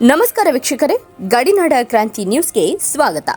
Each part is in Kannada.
ನಮಸ್ಕಾರ ವೀಕ್ಷಕರೇ, ಗಡಿನಾಡ ಕ್ರಾಂತಿ ನ್ಯೂಸ್ಗೆ ಸ್ವಾಗತ.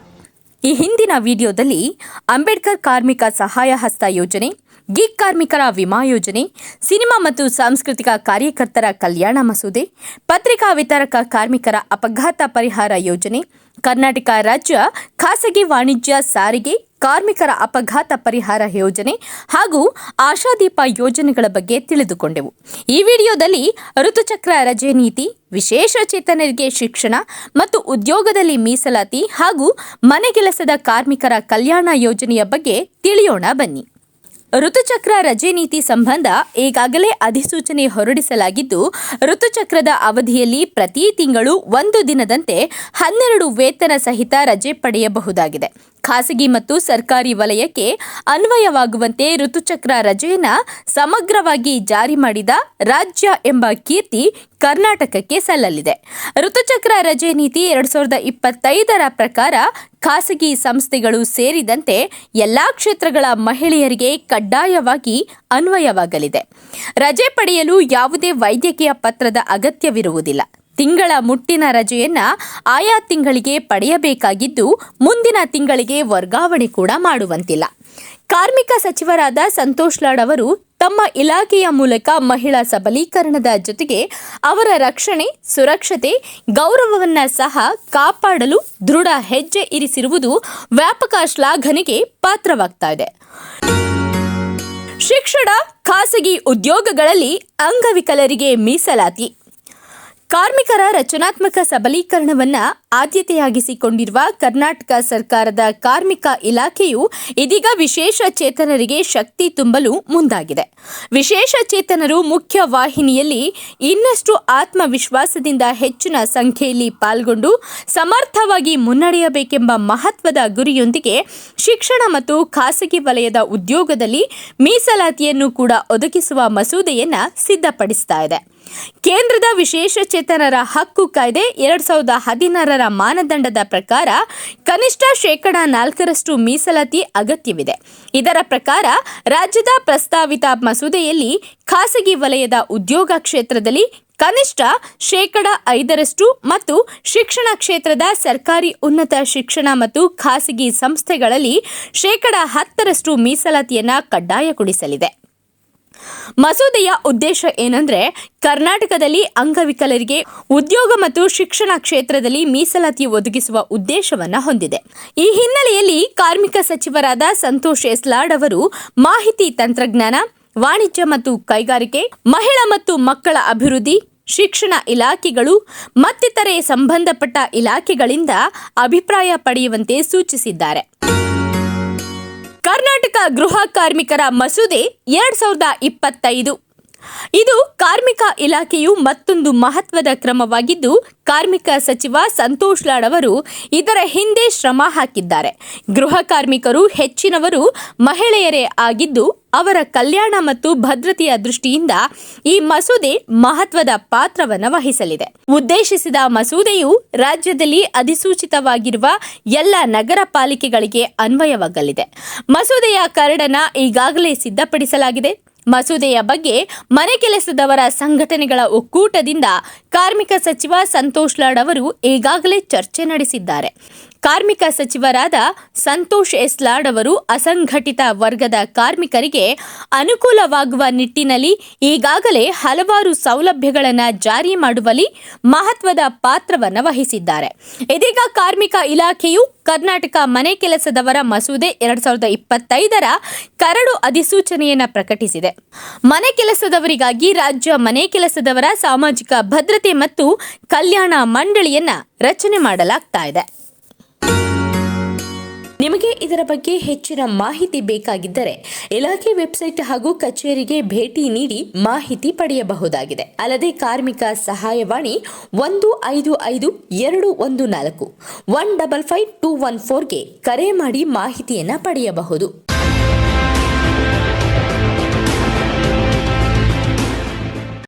ಈ ಹಿಂದಿನ ವಿಡಿಯೋದಲ್ಲಿ ಅಂಬೇಡ್ಕರ್ ಕಾರ್ಮಿಕ ಸಹಾಯ ಹಸ್ತ ಯೋಜನೆ, ಗೀಕ್ ಕಾರ್ಮಿಕರ ವಿಮಾ ಯೋಜನೆ, ಸಿನಿಮಾ ಮತ್ತು ಸಾಂಸ್ಕೃತಿಕ ಕಾರ್ಯಕರ್ತರ ಕಲ್ಯಾಣ ಮಸೂದೆ, ಪತ್ರಿಕಾ ವಿತರಕ ಕಾರ್ಮಿಕರ ಅಪಘಾತ ಪರಿಹಾರ ಯೋಜನೆ, ಕರ್ನಾಟಕ ರಾಜ್ಯ ಖಾಸಗಿ ವಾಣಿಜ್ಯ ಸಾರಿಗೆ ಕಾರ್ಮಿಕರ ಅಪಘಾತ ಪರಿಹಾರ ಯೋಜನೆ ಹಾಗೂ ಆಶಾದೀಪ ಯೋಜನೆಗಳ ಬಗ್ಗೆ ತಿಳಿದುಕೊಂಡೆವು. ಈ ವಿಡಿಯೋದಲ್ಲಿ ಋತುಚಕ್ರ ರಜೆ ನೀತಿ, ವಿಶೇಷ ಚೇತನರಿಗೆ ಶಿಕ್ಷಣ ಮತ್ತು ಉದ್ಯೋಗದಲ್ಲಿ ಮೀಸಲಾತಿ ಹಾಗೂ ಮನೆಗೆಲಸದ ಕಾರ್ಮಿಕರ ಕಲ್ಯಾಣ ಯೋಜನೆಯ ಬಗ್ಗೆ ತಿಳಿಯೋಣ ಬನ್ನಿ. ಋತುಚಕ್ರ ರಜೆ ನೀತಿ ಸಂಬಂಧ ಈಗಾಗಲೇ ಅಧಿಸೂಚನೆ ಹೊರಡಿಸಲಾಗಿದ್ದು, ಋತುಚಕ್ರದ ಅವಧಿಯಲ್ಲಿ ಪ್ರತಿ ತಿಂಗಳು ಒಂದು ದಿನದಂತೆ ಹನ್ನೆರಡು ವೇತನ ಸಹಿತ ರಜೆ ಪಡೆಯಬಹುದಾಗಿದೆ. ಖಾಸಗಿ ಮತ್ತು ಸರ್ಕಾರಿ ವಲಯಕ್ಕೆ ಅನ್ವಯವಾಗುವಂತೆ ಋತುಚಕ್ರ ರಜೆಯನ್ನು ಸಮಗ್ರವಾಗಿ ಜಾರಿ ಮಾಡಿದ ರಾಜ್ಯ ಎಂಬ ಕೀರ್ತಿ ಕರ್ನಾಟಕಕ್ಕೆ ಸಲ್ಲಲಿದೆ. ಋತುಚಕ್ರ ರಜೆ ನೀತಿ ಎರಡು ಸಾವಿರದ ಇಪ್ಪತ್ತೈದರ ಪ್ರಕಾರ ಖಾಸಗಿ ಸಂಸ್ಥೆಗಳು ಸೇರಿದಂತೆ ಎಲ್ಲಾ ಕ್ಷೇತ್ರಗಳ ಮಹಿಳೆಯರಿಗೆ ಕಡ್ಡಾಯವಾಗಿ ಅನ್ವಯವಾಗಲಿದೆ. ರಜೆ ಪಡೆಯಲು ಯಾವುದೇ ವೈದ್ಯಕೀಯ ಪತ್ರದ ಅಗತ್ಯವಿರುವುದಿಲ್ಲ. ತಿಂಗಳ ಮುಟ್ಟಿನ ರಜೆಯನ್ನ ಆಯಾ ತಿಂಗಳಿಗೆ ಪಡೆಯಬೇಕಾಗಿದ್ದು, ಮುಂದಿನ ತಿಂಗಳಿಗೆ ವರ್ಗಾವಣೆ ಕೂಡ ಮಾಡುವಂತಿಲ್ಲ. ಕಾರ್ಮಿಕ ಸಚಿವರಾದ ಸಂತೋಷ್ ಲಾಡ್ ಅವರು ತಮ್ಮ ಇಲಾಖೆಯ ಮೂಲಕ ಮಹಿಳಾ ಸಬಲೀಕರಣದ ಜೊತೆಗೆ ಅವರ ರಕ್ಷಣೆ, ಸುರಕ್ಷತೆ, ಗೌರವವನ್ನ ಸಹ ಕಾಪಾಡಲು ದೃಢ ಹೆಜ್ಜೆ ಇರಿಸಿರುವುದು ವ್ಯಾಪಕ ಶ್ಲಾಘನೆಗೆ ಪಾತ್ರವಾಗ್ತಾ ಇದೆ. ಶಿಕ್ಷಣ, ಖಾಸಗಿ ಉದ್ಯೋಗಗಳಲ್ಲಿ ಅಂಗವಿಕಲರಿಗೆ ಮೀಸಲಾತಿ ಕಾರ್ಮಿಕರ ರಚನಾತ್ಮಕ ಸಬಲೀಕರಣವನ್ನ ಆದ್ಯತೆಯಾಗಿಸಿಕೊಂಡಿರುವ ಕರ್ನಾಟಕ ಸರ್ಕಾರದ ಕಾರ್ಮಿಕ ಇಲಾಖೆಯು ಇದೀಗ ವಿಶೇಷ ಚೇತನರಿಗೆ ಶಕ್ತಿ ತುಂಬಲು ಮುಂದಾಗಿದೆ. ವಿಶೇಷ ಚೇತನರು ಮುಖ್ಯ ವಾಹಿನಿಯಲ್ಲಿ ಇನ್ನಷ್ಟು ಆತ್ಮವಿಶ್ವಾಸದಿಂದ ಹೆಚ್ಚಿನ ಸಂಖ್ಯೆಯಲ್ಲಿ ಪಾಲ್ಗೊಂಡು ಸಮರ್ಥವಾಗಿ ಮುನ್ನಡೆಯಬೇಕೆಂಬ ಮಹತ್ವದ ಗುರಿಯೊಂದಿಗೆ ಶಿಕ್ಷಣ ಮತ್ತು ಖಾಸಗಿ ವಲಯದ ಉದ್ಯೋಗದಲ್ಲಿ ಮೀಸಲಾತಿಯನ್ನು ಕೂಡ ಒದಗಿಸುವ ಮಸೂದೆಯನ್ನು ಸಿದ್ಧಪಡಿಸ್ತಾ ಕೇಂದ್ರದ ವಿಶೇಷ ಚೇತನರ ಹಕ್ಕು ಕಾಯ್ದೆ ಎರಡ್ ಸಾವಿರದ ಹದಿನಾರರ ಮಾನದಂಡದ ಪ್ರಕಾರ ಕನಿಷ್ಠ ಶೇಕಡ ನಾಲ್ಕರಷ್ಟು ಮೀಸಲಾತಿ ಅಗತ್ಯವಿದೆ. ಇದರ ಪ್ರಕಾರ ರಾಜ್ಯದ ಪ್ರಸ್ತಾವಿತ ಮಸೂದೆಯಲ್ಲಿ ಖಾಸಗಿ ವಲಯದ ಉದ್ಯೋಗ ಕ್ಷೇತ್ರದಲ್ಲಿ ಕನಿಷ್ಠ ಶೇಕಡ ಐದರಷ್ಟು ಮತ್ತು ಶಿಕ್ಷಣ ಕ್ಷೇತ್ರದ ಸರ್ಕಾರಿ ಉನ್ನತ ಶಿಕ್ಷಣ ಮತ್ತು ಖಾಸಗಿ ಸಂಸ್ಥೆಗಳಲ್ಲಿ ಶೇಕಡ ಹತ್ತರಷ್ಟು ಮೀಸಲಾತಿಯನ್ನು ಕಡ್ಡಾಯಗೊಳಿಸಲಿದೆ. ಮಸೂದೆಯ ಉದ್ದೇಶ ಏನಂದ್ರೆ ಕರ್ನಾಟಕದಲ್ಲಿ ಅಂಗವಿಕಲರಿಗೆ ಉದ್ಯೋಗ ಮತ್ತು ಶಿಕ್ಷಣ ಕ್ಷೇತ್ರದಲ್ಲಿ ಮೀಸಲಾತಿ ಒದಗಿಸುವ ಉದ್ದೇಶವನ್ನ ಹೊಂದಿದೆ. ಈ ಹಿನ್ನೆಲೆಯಲ್ಲಿ ಕಾರ್ಮಿಕ ಸಚಿವರಾದ ಸಂತೋಷ್ ಎಸ್ಲಾಡ್ ಅವರು ಮಾಹಿತಿ ತಂತ್ರಜ್ಞಾನ, ವಾಣಿಜ್ಯ ಮತ್ತು ಕೈಗಾರಿಕೆ, ಮಹಿಳಾ ಮತ್ತು ಮಕ್ಕಳ ಅಭಿವೃದ್ಧಿ, ಶಿಕ್ಷಣ ಇಲಾಖೆಗಳು, ಮತ್ತಿತರೆ ಸಂಬಂಧಪಟ್ಟ ಇಲಾಖೆಗಳಿಂದ ಅಭಿಪ್ರಾಯ ಪಡೆಯುವಂತೆ ಸೂಚಿಸಿದ್ದಾರೆ. ಕರ್ನಾಟಕ ಗೃಹ ಕಾರ್ಮಿಕರ ಮಸೂದೆ ಎರಡ್ ಸಾವಿರದ ಇಪ್ಪತ್ತೈದು. ಇದು ಕಾರ್ಮಿಕ ಇಲಾಖೆಯು ಮತ್ತೊಂದು ಮಹತ್ವದ ಕ್ರಮವಾಗಿದ್ದು, ಕಾರ್ಮಿಕ ಸಚಿವ ಸಂತೋಷ್ ಲಾಡ್ ಅವರು ಇದರ ಹಿಂದೆ ಶ್ರಮ ಹಾಕಿದ್ದಾರೆ. ಗೃಹ ಕಾರ್ಮಿಕರು ಹೆಚ್ಚಿನವರು ಮಹಿಳೆಯರೇ ಆಗಿದ್ದು, ಅವರ ಕಲ್ಯಾಣ ಮತ್ತು ಭದ್ರತೆಯ ದೃಷ್ಟಿಯಿಂದ ಈ ಮಸೂದೆ ಮಹತ್ವದ ಪಾತ್ರವನ್ನು ವಹಿಸಲಿದೆ. ಉದ್ದೇಶಿಸಿದ ಮಸೂದೆಯು ರಾಜ್ಯದಲ್ಲಿ ಅಧಿಸೂಚಿತವಾಗಿರುವ ಎಲ್ಲ ನಗರ ಪಾಲಿಕೆಗಳಿಗೆ ಅನ್ವಯವಾಗಲಿದೆ. ಮಸೂದೆಯ ಕರಡನ ಈಗಾಗಲೇ ಸಿದ್ಧಪಡಿಸಲಾಗಿದೆ. ಮಸೂದೆಯ ಬಗ್ಗೆ ಮನೆ ಕೆಲಸದವರ ಸಂಘಟನೆಗಳ ಒಕ್ಕೂಟದಿಂದ ಕಾರ್ಮಿಕ ಸಚಿವ ಸಂತೋಷ್ ಲಾಡ್ ಅವರು ಈಗಾಗಲೇ ಚರ್ಚೆ ನಡೆಸಿದ್ದಾರೆ. ಕಾರ್ಮಿಕ ಸಚಿವರಾದ ಸಂತೋಷ್ ಎಸ್ಲಾಡ್ ಅವರು ಅಸಂಘಟಿತ ವರ್ಗದ ಕಾರ್ಮಿಕರಿಗೆ ಅನುಕೂಲವಾಗುವ ನಿಟ್ಟಿನಲ್ಲಿ ಈಗಾಗಲೇ ಹಲವಾರು ಸೌಲಭ್ಯಗಳನ್ನು ಜಾರಿ ಮಾಡುವಲ್ಲಿ ಮಹತ್ವದ ಪಾತ್ರವನ್ನು ವಹಿಸಿದ್ದಾರೆ. ಇದೀಗ ಕಾರ್ಮಿಕ ಇಲಾಖೆಯು ಕರ್ನಾಟಕ ಮನೆ ಕೆಲಸದವರ ಮಸೂದೆ ಎರಡ್ ಸಾವಿರದ ಇಪ್ಪತ್ತೈದರ ಕರಡು ಅಧಿಸೂಚನೆಯನ್ನು ಪ್ರಕಟಿಸಿದೆ. ಮನೆ ಕೆಲಸದವರಿಗಾಗಿ ರಾಜ್ಯ ಮನೆ ಕೆಲಸದವರ ಸಾಮಾಜಿಕ ಭದ್ರತೆ ಮತ್ತು ಕಲ್ಯಾಣ ಮಂಡಳಿಯನ್ನ ರಚನೆ ಮಾಡಲಾಗ್ತಾ ನಿಮಗೆ ಇದರ ಬಗ್ಗೆ ಹೆಚ್ಚಿನ ಮಾಹಿತಿ ಬೇಕಾಗಿದ್ದರೆ ಇಲಾಖೆ ವೆಬ್ಸೈಟ್ ಹಾಗೂ ಕಚೇರಿಗೆ ಭೇಟಿ ನೀಡಿ ಮಾಹಿತಿ ಪಡೆಯಬಹುದಾಗಿದೆ. ಅಲ್ಲದೆ ಕಾರ್ಮಿಕ ಸಹಾಯವಾಣಿ ಒಂದು ಐದು ಐದು ಎರಡು ಒಂದು ನಾಲ್ಕು one double five two one ಫೋರ್ಗೆ ಕರೆ ಮಾಡಿ ಮಾಹಿತಿಯನ್ನು ಪಡೆಯಬಹುದು.